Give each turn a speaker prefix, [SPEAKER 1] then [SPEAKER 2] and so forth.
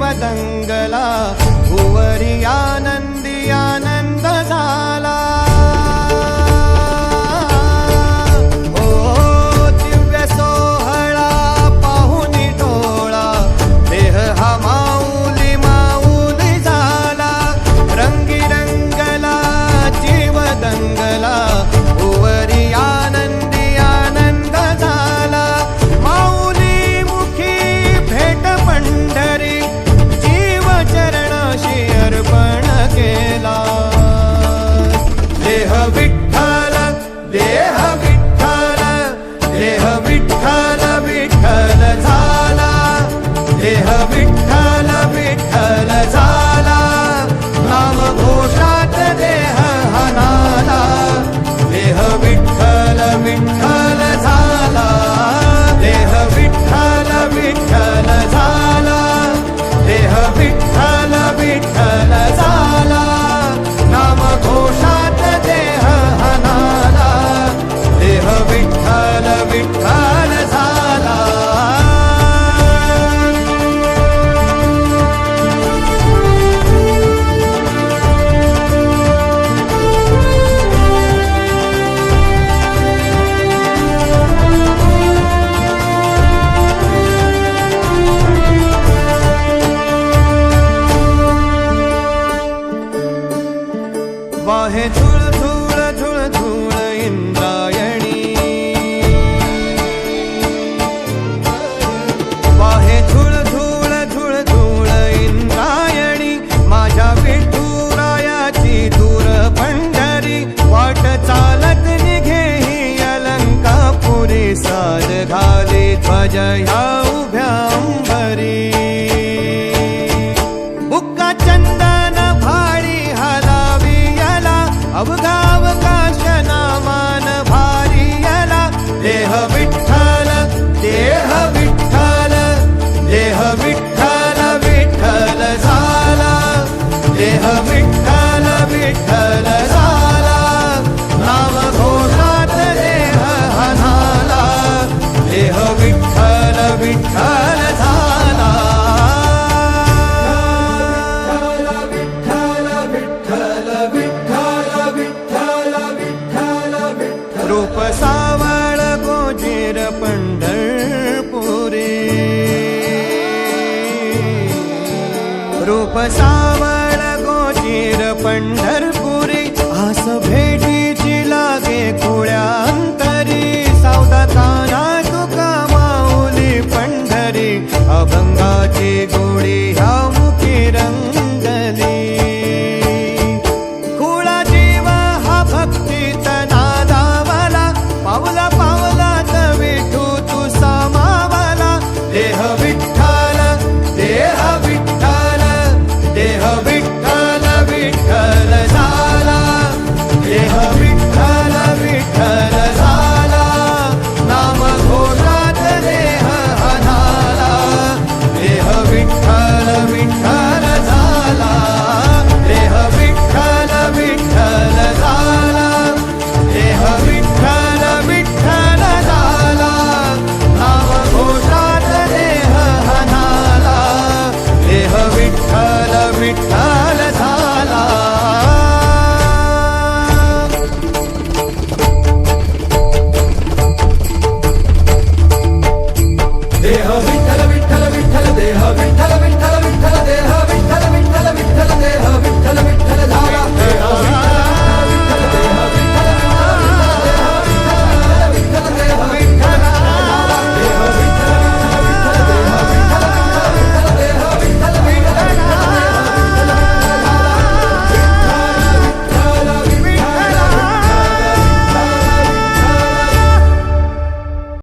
[SPEAKER 1] वदङ्गला भुवरिया घाली ध्वजया उभ्यां भरी। सावळ गोचीर पंढरपुरी आस भेटीची लागे कुळ्यांतरी सावधाताना तुका माऊली पंढरी अभंगाची गो தலைமை